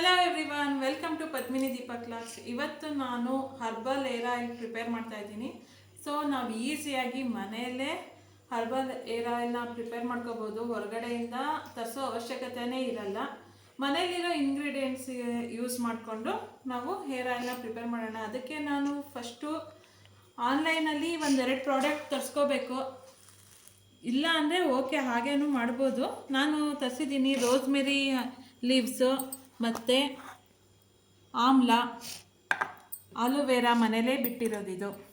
Hello everyone welcome to Padmini Deepak class ಇವತ್ತು ನಾನು herbal air oil prepare ಮಾಡ್ತಾ ಇದ್ದೀನಿ. ಸೊ ನಾವು ಈಸಿಯಾಗಿ ಮನೆಯಲ್ಲೇ ಹರ್ಬಲ್ ಏರ್ ಆಯಿಲ್ನ ಪ್ರಿಪೇರ್ ಮಾಡ್ಕೋಬೋದು. ಹೊರಗಡೆಯಿಂದ ತರಿಸೋ ಅವಶ್ಯಕತೆನೇ ಇರಲ್ಲ. ಮನೇಲಿರೋ ಇಂಗ್ರೀಡಿಯೆಂಟ್ಸ್ ಯೂಸ್ ಮಾಡಿಕೊಂಡು ನಾವು ಹೇರ್ ಆಯಿಲ್ನ ಪ್ರಿಪೇರ್ ಮಾಡೋಣ. ಅದಕ್ಕೆ ನಾನು ಫಸ್ಟು ಆನ್ಲೈನಲ್ಲಿ ಒಂದೆರಡು ಪ್ರಾಡಕ್ಟ್ ತರಿಸ್ಕೋಬೇಕು. ಇಲ್ಲ ಅಂದರೆ ಓಕೆ ಹಾಗೇನೂ ಮಾಡ್ಬೋದು. ನಾನು ತರಿಸಿದ್ದೀನಿ ರೋಸ್ಮೆರಿ ಲೀವ್ಸು ಮತ್ತು ಆಮ್ಲ, ಆಲೋವೆರಾ ಮನೇಲೇ ಬಿಟ್ಟಿರೋದಿದು.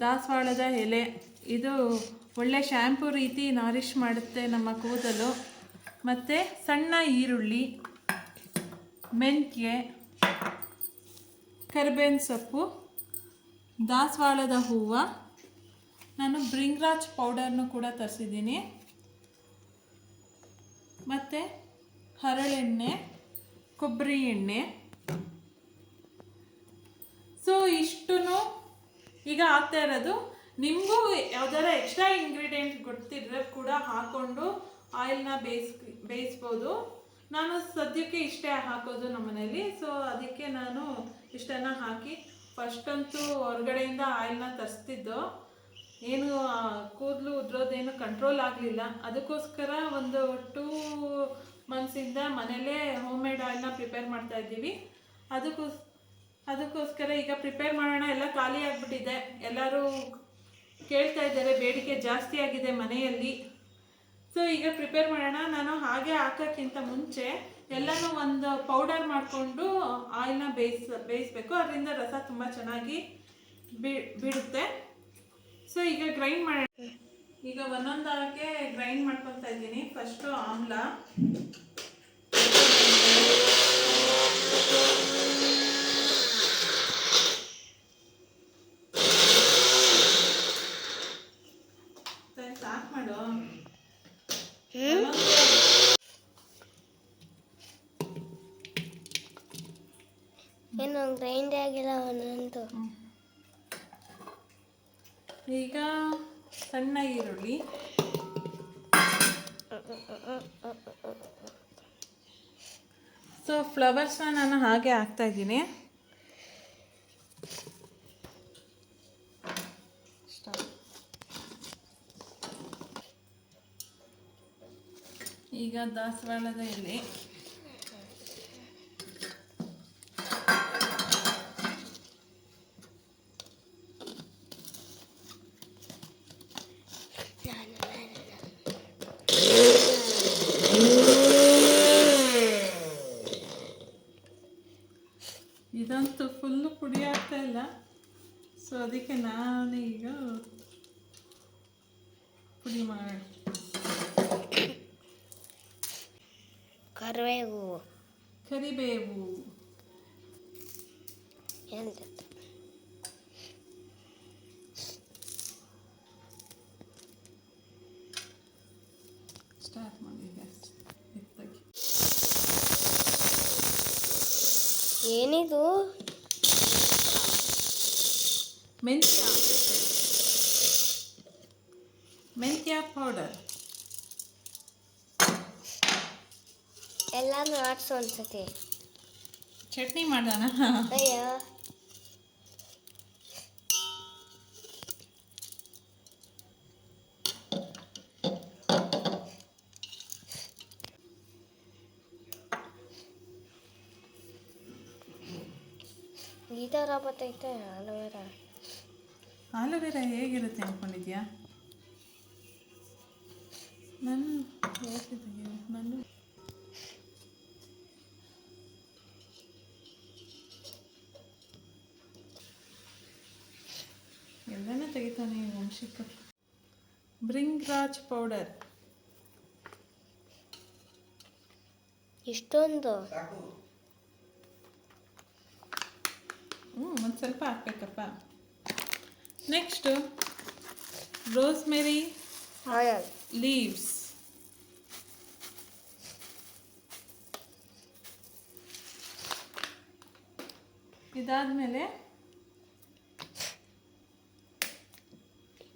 ದಾಸವಾಳದ ಎಲೆ. ಇದು ಒಳ್ಳೆ ಶ್ಯಾಂಪು ರೀತಿ ನಾರಿಷ್ ಮಾಡುತ್ತೆ ನಮ್ಮ ಕೂದಲು. ಮತ್ತು ಸಣ್ಣ ಈರುಳ್ಳಿ, ಮೆಂತ್ಯೆ, ಕರಿಬೇವಿನ ಸೊಪ್ಪು, ದಾಸವಾಳದ ಹೂವು. ನಾನು ಬ್ರಿಂಗ್ರಾಜ್ ಪೌಡರ್ನು ಕೂಡ ತರಿಸಿದ್ದೀನಿ. ಮತ್ತು ಹರಳೆಣ್ಣೆ ಕೊಬ್ಬರಿ ಎಣ್ಣೆ. ಸೊ ಇಷ್ಟು ಈಗ ಆಗ್ತಾ ಇರೋದು. ನಿಮಗೂ ಯಾವ್ದಾರ ಎಕ್ಸ್ಟ್ರಾ ಇಂಗ್ರೀಡಿಯೆಂಟ್ ಗೊತ್ತಿದ್ರೆ ಕೂಡ ಹಾಕ್ಕೊಂಡು ಆಯಿಲ್ನ ಬೇಯಿಸ್, ಬೇಯಿಸ್ಬೋದು. ನಾನು ಸದ್ಯಕ್ಕೆ ಇಷ್ಟೇ ಹಾಕೋದು ನಮ್ಮ ಮನೇಲಿ ಸೊ ಅದಕ್ಕೆ ನಾನು ಇಷ್ಟನ್ನ ಹಾಕಿ ಫಸ್ಟಂತೂ ಹೊರಗಡೆಯಿಂದ ಆಯಿಲ್ನ ತರಿಸ್ತಿದ್ದು. ಏನು ಕೂದಲು ಉದ್ರೋದೇನು ಕಂಟ್ರೋಲ್ ಆಗಲಿಲ್ಲ. ಅದಕ್ಕೋಸ್ಕರ ಒಂದು ಟೂ ಮಂತ್ಸಿಂದ ಮನೇಲೇ ಹೋಮ್ ಮೇಡ್ ಆಯಿಲ್ನ ಪ್ರಿಪೇರ್ ಮಾಡ್ತಾ ಇದ್ದೀವಿ. ಅದಕ್ಕೋಸ್, ಅದಕ್ಕೋಸ್ಕರ ಈಗ ಪ್ರಿಪೇರ್ ಮಾಡೋಣ ಎಲ್ಲ ಖಾಲಿ ಆಗಿಬಿಟ್ಟಿದೆ. ಎಲ್ಲರೂ ಕೇಳ್ತಾ ಇದ್ದಾರೆ, ಬೇಡಿಕೆ ಜಾಸ್ತಿ ಆಗಿದೆ ಮನೆಯಲ್ಲಿ. ಸೊ ಈಗ ಪ್ರಿಪೇರ್ ಮಾಡೋಣ. ನಾನು ಹಾಗೆ ಹಾಕೋಕ್ಕಿಂತ ಮುಂಚೆ ಎಲ್ಲನೂ ಒಂದು ಪೌಡರ್ ಮಾಡಿಕೊಂಡು ಆಯಿಲ್ನ ಬೇಯಿಸ್, ಬೇಯಿಸ್ಬೇಕು. ಅದರಿಂದ ರಸ ತುಂಬ ಚೆನ್ನಾಗಿ ಬಿಡುತ್ತೆ ಸೊ ಈಗ ಗ್ರೈಂಡ್ ಮಾಡೋಣ. ಈಗ ಒಂದೊಂದಕ್ಕೆ ಗ್ರೈಂಡ್ ಮಾಡ್ಕೊತಾ ಇದ್ದೀನಿ. ಫಸ್ಟು ಆಮ್ಲ. ಸಾಕು ಮಾಡು. ಏನು ಗ್ರೈಂಡ್ ಆಗಿಲ್ಲ ಒಂದೊಂದು. ಈಗ ಸಣ್ಣ ಈರುಳ್ಳಿ. ಸೊ ಫ್ಲವರ್ಸ್ನ ನಾನು ಹಾಗೆ ಹಾಕ್ತಾ ಇದ್ದೀನಿ. ಈಗ ದಾಸವಾಳದ ಎಲೆ ಇದಂತೂ ಫುಲ್ಲು ಪುಡಿ ಆಗ್ತಾ ಇಲ್ಲ ಸೊ ಅದಕ್ಕೆ ನಾನು ಈಗ ಪುಡಿ ಮಾಡ ಕರಿಬೇವು ಕರಿಬೇವು ಎಂತ ಸ್ಟಾರ್ಟ್ ಮಾಡಿ ಏನಿದು ಮೆಂತ್ಯ ಮೆಂತ್ಯ ಪೌಡರ್ ಎಲ್ಲಾನು ಆಡ್ಸು ಅನ್ಸತಿ ಚಟ್ನಿ ಮಾಡೋಣ ಅಯ್ಯೋ. ಈ ಥರ ಬತ್ತೈತೆ ಅಲೋವೆರಾ ಆಲೋವೆರಾ ಹೇಗಿರುತ್ತೆ ಅಂದ್ಕೊಂಡಿದ್ಯಾ ನಾನು ಹೇಳ್ತಿದ್ದೀನಿ ನಾನು ಎಲ್ಲನೂ ತೆಗಿತಾನೆ ಈ ಬ್ರಿಂಗ್ ರಾಜ್ ಪೌಡರ್. ಇಷ್ಟೊಂದು ಹ್ಞೂ ಒಂದು ಸ್ವಲ್ಪ ಹಾಕ್ಬೇಕಪ್ಪ. ನೆಕ್ಸ್ಟು ರೋಸ್ಮೆರಿ ಲೀವ್ಸ್ ಇದಾದ್ಮೇಲೆ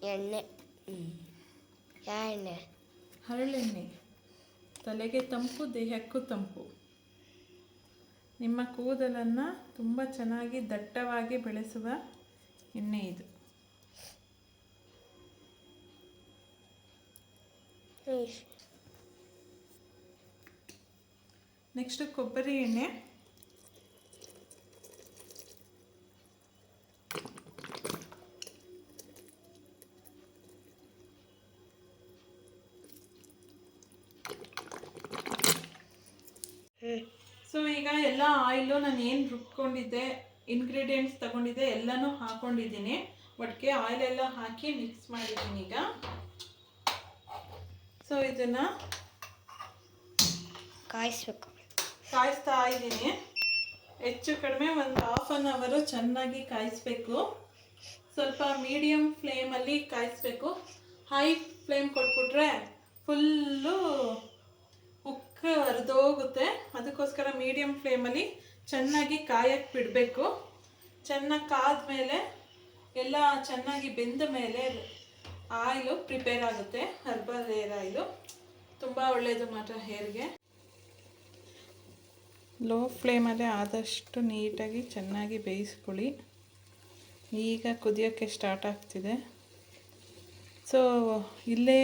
ಎಣ್ಣೆ. ಎಣ್ಣೆ. ಹರಳೆಣ್ಣೆ. ತಲೆಗೆ ತಂಪು ದೇಹಕ್ಕೂ ತಂಪು. ನಿಮ್ಮ ಕೂದಲನ್ನು ತುಂಬ ಚೆನ್ನಾಗಿ ದಟ್ಟವಾಗಿ ಬೆಳೆಸುವ ಎಣ್ಣೆ ಇದು. ನೆಕ್ಸ್ಟು ಕೊಬ್ಬರಿ ಎಣ್ಣೆ. ಸೊ ಈಗ ಎಲ್ಲ ಆಯಿಲು ನಾನು ಏನು ರುಬ್ಕೊಂಡಿದ್ದೆ ಇನ್ಗ್ರೀಡಿಯೆಂಟ್ಸ್ ತಗೊಂಡಿದ್ದೆ ಎಲ್ಲನೂ ಹಾಕೊಂಡಿದ್ದೀನಿ. ಒಟ್ಟಿಗೆ ಆಯಿಲೆಲ್ಲ ಎಲ್ಲ ಹಾಕಿ ಮಿಕ್ಸ್ ಮಾಡಿದ್ದೀನಿ ಈಗ. ಸೊ ಇದನ್ನು ಕಾಯಿಸ್ಬೇಕು. ಕಾಯಿಸ್ತಾ ಇದ್ದೀನಿ. ಹೆಚ್ಚು ಕಡಿಮೆ ಒಂದು ಹಾಫ್ ಆನ್ ಅವರು ಚೆನ್ನಾಗಿ ಕಾಯಿಸ್ಬೇಕು. ಸ್ವಲ್ಪ ಮೀಡಿಯಮ್ ಫ್ಲೇಮಲ್ಲಿ ಕಾಯಿಸ್ಬೇಕು. ಹೈ ಫ್ಲೇಮ್ ಕೊಟ್ಬಿಟ್ರೆ ಫುಲ್ಲು ಉಕ್ಕ ಹರಿದೋಗುತ್ತೆ. ಅದಕ್ಕೋಸ್ಕರ ಮೀಡಿಯಮ್ ಫ್ಲೇಮಲ್ಲಿ ಚೆನ್ನಾಗಿ ಕಾಯಕ್ಕೆ ಬಿಡಬೇಕು. ಚೆನ್ನಾಗಿ ಕಾದ ಮೇಲೆ ಎಲ್ಲ ಚೆನ್ನಾಗಿ ಬೆಂದ ಮೇಲೆ ಆಯಿಲು ಪ್ರಿಪೇರ್ ಆಗುತ್ತೆ ಹರ್ಬಲ್ ಹೇರ್ ಆಯಿಲು ತುಂಬ ಒಳ್ಳೆಯದು ಮಾತ್ರ ಹೇರ್ಗೆ ಲೋ ಫ್ಲೇಮಲ್ಲೇ ಆದಷ್ಟು ನೀಟಾಗಿ ಚೆನ್ನಾಗಿ ಬೇಯಿಸ್ಕೊಳ್ಳಿ. ಈಗ ಕುದಿಯೋಕ್ಕೆ ಸ್ಟಾರ್ಟ್ ಆಗ್ತಿದೆ. ಸೊ ಇಲ್ಲೇ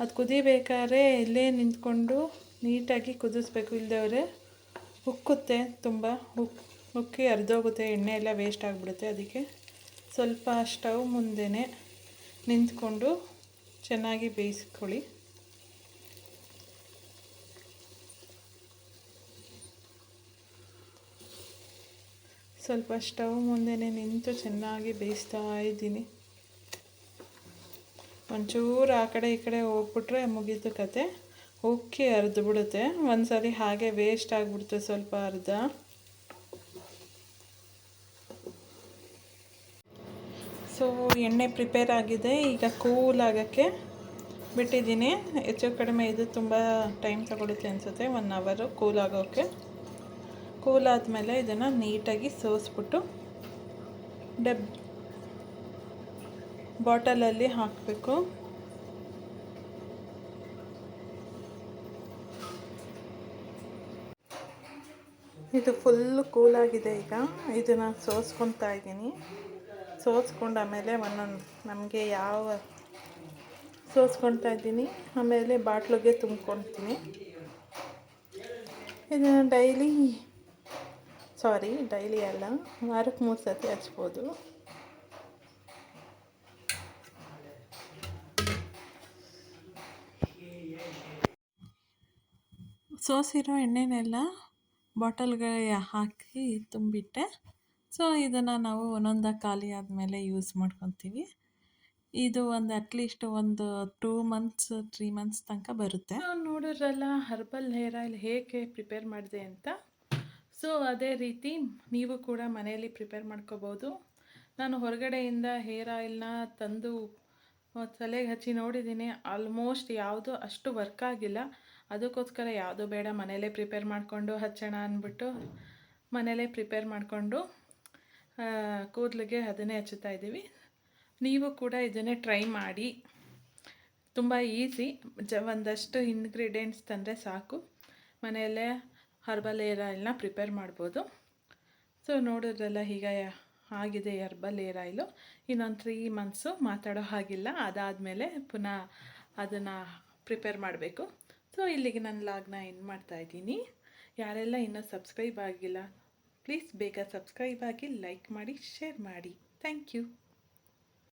ಅದು ಕುದಿಬೇಕಾದ್ರೆ ಇಲ್ಲೇ ನಿಂತ್ಕೊಂಡು ನೀಟಾಗಿ ಕುದಿಸ್ಬೇಕು. ಇಲ್ಲದವ್ರೆ ಉಕ್ಕುತ್ತೆ ತುಂಬ, ಉಕ್, ಉಕ್ಕಿ ಹರಿದೋಗುತ್ತೆ, ಎಣ್ಣೆ ಎಲ್ಲ ವೇಸ್ಟ್ ಆಗಿಬಿಡುತ್ತೆ ಅದಕ್ಕೆ. ಸ್ವಲ್ಪ ಸ್ಟವ್ ಮುಂದೆನೇ. ನಿಂತ್ಕೊಂಡು ಚೆನ್ನಾಗಿ ಬೇಯಿಸ್ಕೊಳ್ಳಿ. ಸ್ವಲ್ಪ ಸ್ಟವ್ ಮುಂದೆನೇ ನಿಂತು ಚೆನ್ನಾಗಿ ಬೇಯಿಸ್ತಾ ಇದ್ದೀನಿ. ಒಂಚೂರು ಆ ಕಡೆ ಈ ಕಡೆ ಹೋಗ್ಬಿಟ್ರೆ ಮುಗೀತು ಕತೆ. ಉಕ್ಕಿ ಅರ್ದು ಬಿಡುತ್ತೆ. ಒಂದ್ಸರಿ ಹಾಗೆ ವೇಸ್ಟ್ ಆಗಿಬಿಡುತ್ತೆ ಸ್ವಲ್ಪ ಅರ್ಧ. ಸೊ, ಎಣ್ಣೆ ಪ್ರಿಪೇರ್ ಆಗಿದೆ. ಈಗ ಕೂಲ್ ಆಗೋಕ್ಕೆ ಬಿಟ್ಟಿದ್ದೀನಿ. ಹೆಚ್ಚು ಕಡಿಮೆ ಇದು ತುಂಬ ಟೈಮ್ ತಗೊಳುತ್ತೆ ಅನಿಸುತ್ತೆ. ಒನ್ ಅವರು ಕೂಲ್ ಆಗೋಕ್ಕೆ ಕೂಲ್ ಆದಮೇಲೆ ಇದನ್ನು ನೀಟಾಗಿ ಸೋಸ್ಬಿಟ್ಟು ಡಬ್ ಬಾಟಲಲ್ಲಿ ಹಾಕಬೇಕು. ಇದು ಫುಲ್ಲು ಕೂಲಾಗಿದೆ ಈಗ. ಇದನ್ನು ಸೋಸ್ಕೊತಾ ಇದ್ದೀನಿ. ಸೋಸ್ಕೊಂಡು ಆಮೇಲೆ ಒಂದೊಂದು ನಮಗೆ ಯಾವ ಸೋಸ್ಕೊತಾ ಇದ್ದೀನಿ, ಆಮೇಲೆ ಬಾಟ್ಲಿಗೆ ತುಂಬ್ಕೊಳ್ತೀನಿ ಇದನ್ನು ಡೈಲಿ, ಸಾರಿ, ಡೈಲಿ ಅಲ್ಲ, ವಾರಕ್ಕೆ ಮೂರು ಸತಿ ಹಚ್ಬೋದು. ಸೋಸಿರೋ ಎಣ್ಣೆನೆಲ್ಲ ಬಾಟಲ್ಗೆ ಹಾಕಿ ತುಂಬಿಟ್ಟೆ. ಸೊ, ಇದನ್ನು ನಾವು ಒಂದೊಂದ ಖಾಲಿ ಆದಮೇಲೆ ಯೂಸ್ ಮಾಡ್ಕೊತೀವಿ. ಇದು ಒಂದು ಅಟ್ಲೀಸ್ಟ್ ಒಂದು ಟೂ ಮಂತ್ಸ್ ತ್ರೀ ಮಂತ್ಸ್ ತನಕ ಬರುತ್ತೆ. ನೋಡಿದ್ರಲ್ಲ ಹರ್ಬಲ್ ಹೇರ್ ಆಯಿಲ್ ಹೇಗೆ ಪ್ರಿಪೇರ್ ಮಾಡಿದೆ ಅಂತ? ಸೊ ಅದೇ ರೀತಿ ನೀವು ಕೂಡ ಮನೆಯಲ್ಲಿ ಪ್ರಿಪೇರ್ ಮಾಡ್ಕೋಬೋದು. ನಾನು ಹೊರಗಡೆಯಿಂದ ಹೇರ್ ಆಯಿಲ್ನ ತಂದು ತಲೆಗೆ ಹಚ್ಚಿ ನೋಡಿದ್ದೀನಿ ಆಲ್ಮೋಸ್ಟ್ ಯಾವುದು ಅಷ್ಟು ವರ್ಕ್ ಆಗಿಲ್ಲ. ಅದಕ್ಕೋಸ್ಕರ ಯಾವುದು ಬೇಡ. ಮನೇಲೇ ಪ್ರಿಪೇರ್ ಮಾಡಿಕೊಂಡು ಹಚ್ಚೋಣ ಅಂದ್ಬಿಟ್ಟು ಮನೇಲೇ ಪ್ರಿಪೇರ್ ಮಾಡಿಕೊಂಡು ಕೂದಲಿಗೆ ಅದನ್ನೇ ಹಚ್ಚುತ್ತಾ ಇದ್ದೀವಿ. ನೀವು ಕೂಡ ಇದನ್ನೇ ಟ್ರೈ ಮಾಡಿ. ತುಂಬ ಈಸಿ ಜ, ಒಂದಷ್ಟು ಇನ್ಗ್ರೀಡಿಯೆಂಟ್ಸ್ ತಂದರೆ ಸಾಕು. ಮನೆಯಲ್ಲೇ ಹರ್ಬಲ್ ಏರ್ ಆಯಿಲ್ನ ಪ್ರಿಪೇರ್ ಮಾಡ್ಬೋದು. ಸೊ ನೋಡಿದ್ರಲ್ಲ ಈಗ ಆಗಿದೆ ಹರ್ಬಲ್ ಏರ್ ಆಯಿಲು ಇನ್ನೊಂದು ತ್ರೀ ಮಂತ್ಸು ಮಾತಾಡೋ ಹಾಗಿಲ್ಲ. ಅದಾದಮೇಲೆ ಪುನಃ ಅದನ್ನು ಪ್ರಿಪೇರ್ ಮಾಡಬೇಕು. ಸೊ ಇಲ್ಲಿಗೆ ನನ್ನ ಲಾಗ್ನ ಏನು ಮಾಡ್ತಾ ಇದ್ದೀನಿ. ಯಾರೆಲ್ಲ ಇನ್ನೂ ಸಬ್ಸ್ಕ್ರೈಬ್ ಆಗಿಲ್ಲ ಪ್ಲೀಸ್ ಬೇಗ ಸಬ್ಸ್ಕ್ರೈಬ್ ಆಗಿ ಲೈಕ್ ಮಾಡಿ ಶೇರ್ ಮಾಡಿ. Thank you